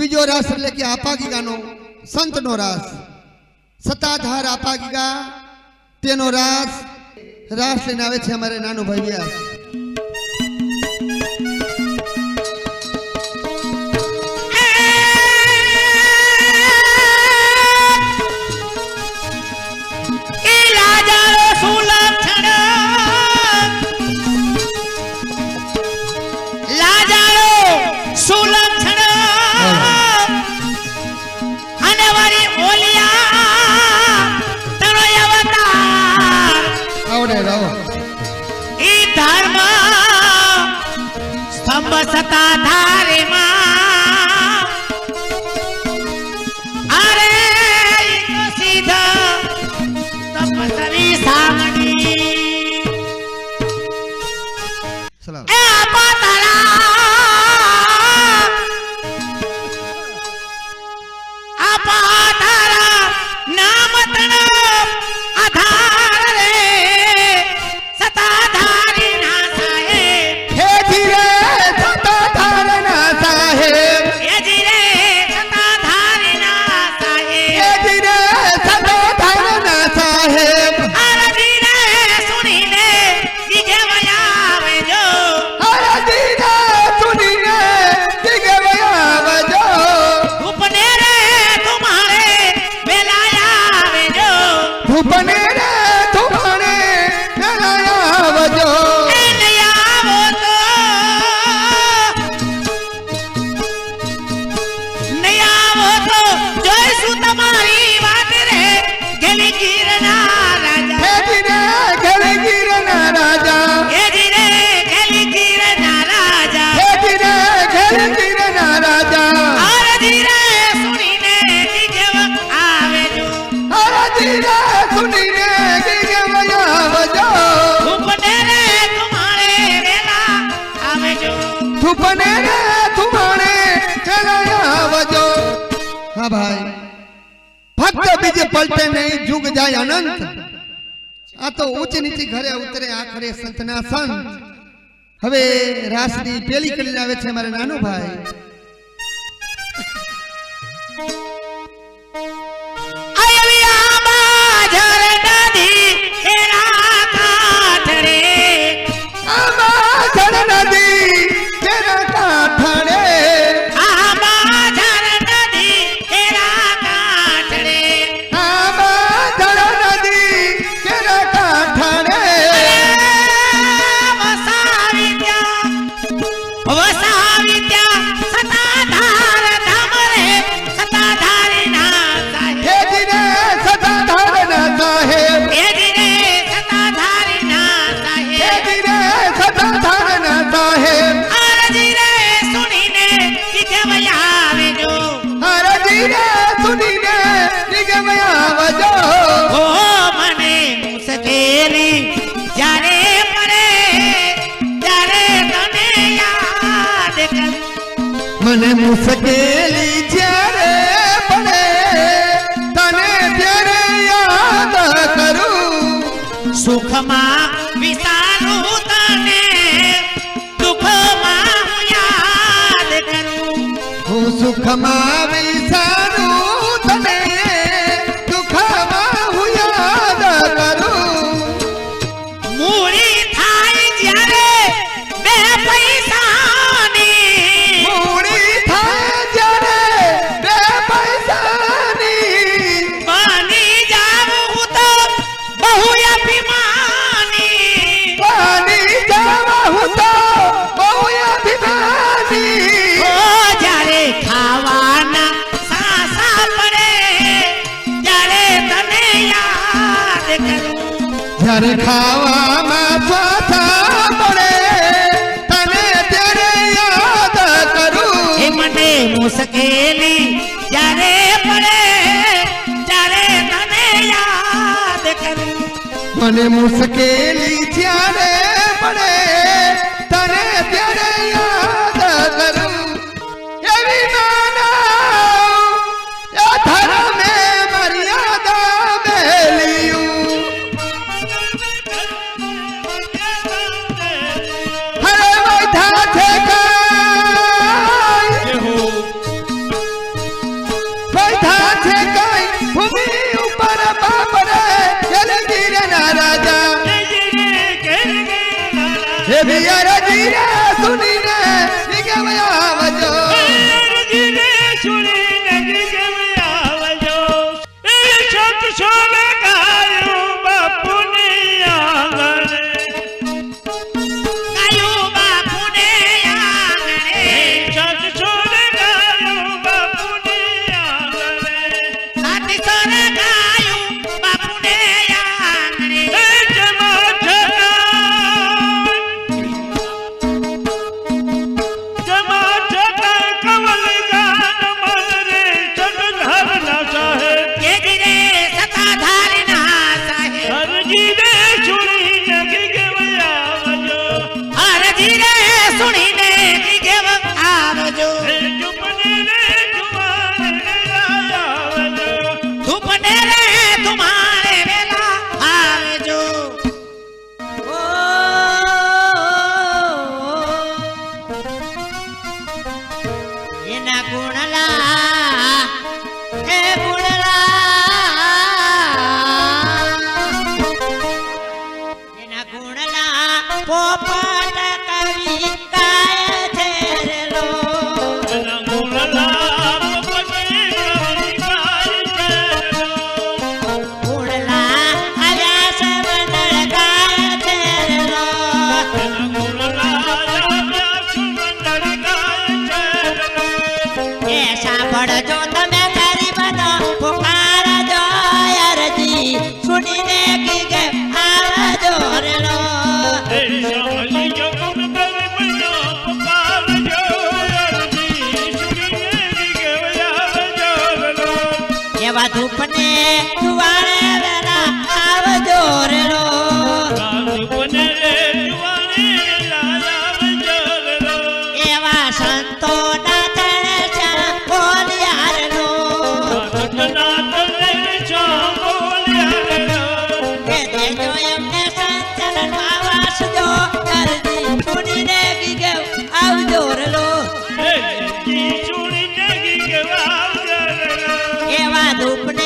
બીજો રસ એટલે કે આપાગીગાનો સંતનો રાસ. સત્તાધાર આપાગીગા, તેનો રાસ રાસ લઈને આવે છે અમારે નાનો ભાઈ વ્યાસ. અંબ સતા અરે સીધા તપસરી એ આપા થુપને ને થુપણે ચલાવજો હા ભાઈ. ફક્ત બીજે પલટે નહીં, જુગ જાય અનંત. આ તો ઉચ્ચ નીચી ઘરે ઉતરે, આખરે સંતના સંત. હવે રાસની પેલી કરી લાવે છે મારે નાનું ભાઈ. મને મુશ્કેલી જ્યારે પડે તને ત્યારે યાદ કરું. સુખમાં ખાવામાં સ્વાથા પડે તને ત્યારે યાદ કરું. એ માટે મુશ્કેલી જ્યારે પડે ત્યારે તને યાદ કરું. મને મુશ્કેલી જ્યારે ના ગુણલા પડજો તમે કરી બધા પુકાર જો અરજી. સુનીને કી એવા ધૂપને સુવાળે open